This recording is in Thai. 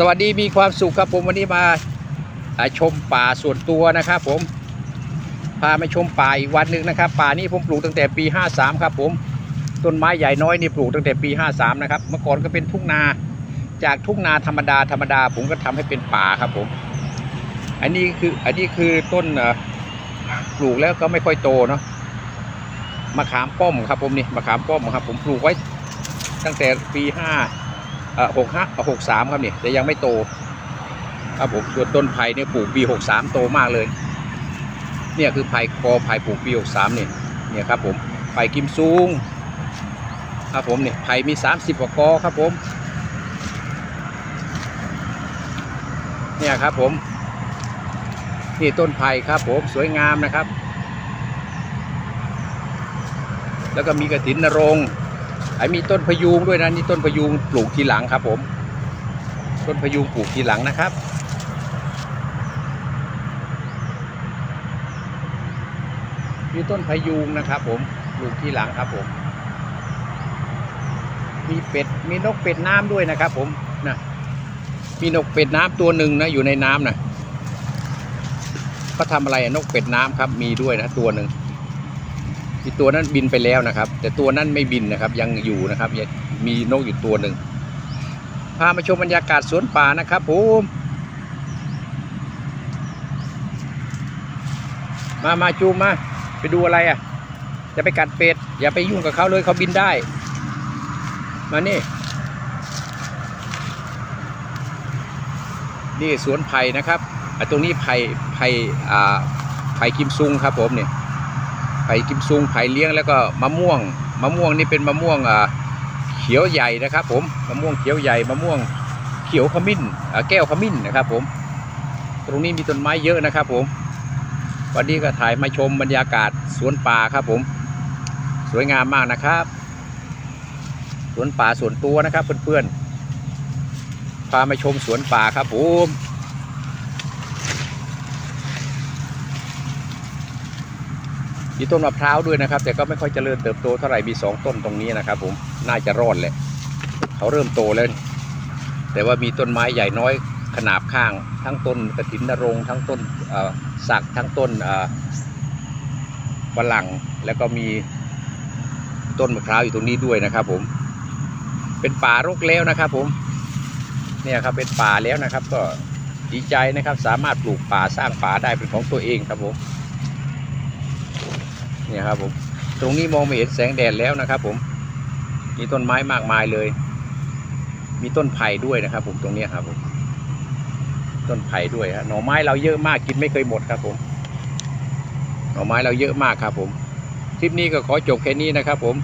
สวัสดีมีความสุขครับผมวันนี้มาชมป่าส่วนตัวนะครับผมพามาชมป่าอีกวันหนึ่งนะครับ ป่านี้ผมปลูกตั้งแต่ปี 53 ครับผมต้นไม้ใหญ่น้อยนี่ปลูกตั้งแต่ปี 53 นะครับ เมื่อก่อนก็เป็นทุ่งนาจากทุ่งนาธรรมดาธรรมดาผมก็ทำให้เป็นป่าครับผม อันนี้คืออันนี้คือต้นปลูกแล้วก็ไม่ค่อยโตเนาะมะขามป้อมครับผมนี่มะขามป้อมครับผมปลูกไว้ตั้งแต่ปีห้า หกห้าหกสามครับนี่แต่ยังไม่โตครับผมส่วนต้นไผ่เนี่ยปลูกปีหกสามโตมากเลย เนี่ยคือไผ่กอไผ่ปลูกปีหกสามเนี่ยเนี่ยครับผมไผ่กิมซูงครับผมเนี่ยไผ่มีสามสิบกว่ากอครับผมเนี่ยครับผมนี่ต้นไผ่ครับผมสวยงามนะครับ แล้วก็มีกระถินนรงค์ ไอ้มีต้นพยูงด้วยนะนี่ต้นพยูงปลูกทีหลังครับ ผม ต้นพยูงปลูกทีหลังนะครับ มีต้นพยูงนะครับ ผมปลูกทีหลังครับผม มีเป็ดมีนกเป็ดน้ำด้วยนะครับ ผมนะมีนกเป็ดน้ำตัวหนึ่งนะอยู่ในน้ำนะเขาทำอะไรนกเป็ดน้ำครับ มีด้วยนะตัวหนึ่ง อีตัวนั้นบินไปแล้วนะครับ แต่ตัวนั้นไม่บินนะครับ ยังอยู่นะครับยังมีนกอยู่ตัวหนึ่งพามาชมบรรยากาศสวนป่านะครับผมมามาจูมมา ไปดูอะไรอะจะไปกัดเป็ด อย่าไปยุ่งกับเขาเลยเขาบินได้ มานี่ นี่สวนไผ่นะครับอะตรงนี้ไผ่ไผ่อ่าไผ่กิมซุงครับผมเนี่ย ไผ่กิมซุงไผ่เลี้ยงแล้วก็มะม่วง มะม่วงนี่เป็นมะม่วงอ่าเขียวใหญ่นะครับ ผมมะม่วงเขียวใหญ่มะม่วงเขียวขมิ้นอ่าแก้วขมิ้นนะครับ ผม ตรงนี้มีต้นไม้เยอะนะครับ ผม วันนี้ก็ถ่ายมาชมบรรยากาศสวนป่าครับ ผม สวยงามมากนะครับ สวนป่าสวนตัวนะครับ เพื่อนๆพามาชมสวนป่าครับผม มีต้นมะพร้าวด้วยนะครับ แต่ก็ไม่ค่อยเจริญเติบโตเท่าไหร่มีสองต้นตรงนี้นะครับ ผมน่าจะรอดแหละเขาเริ่มโตแล้วแต่ว่ามีต้นไม้ใหญ่น้อยขนาบข้าง ทั้งต้นกระถินนรงทั้งต้นสักทั้งต้นฝรั่งแล้วก็มีต้นมะพร้าวอยู่ตรงนี้ด้วยนะครับ ผม เป็นป่ารกแล้วนะครับ ผมเนี่ยครับเป็นป่าแล้วนะครับ ก็ดีใจนะครับ สามารถปลูกป่าสร้างป่าได้เป็นของตัวเองครับผม เนี่ยครับผมตรงนี้มองไม่เห็นแสงแดดแล้วนะครับ ผม มีต้นไม้มากมายเลย มีต้นไผ่ด้วยนะครับ ผมตรงนี้ครับผม ต้นไผ่ด้วยฮะหน่อไม้เราเยอะมากกินไม่เคยหมดครับผม หน่อไม้เราเยอะมากครับผม คลิปนี้ก็ขอจบแค่นี้นะครับ ผม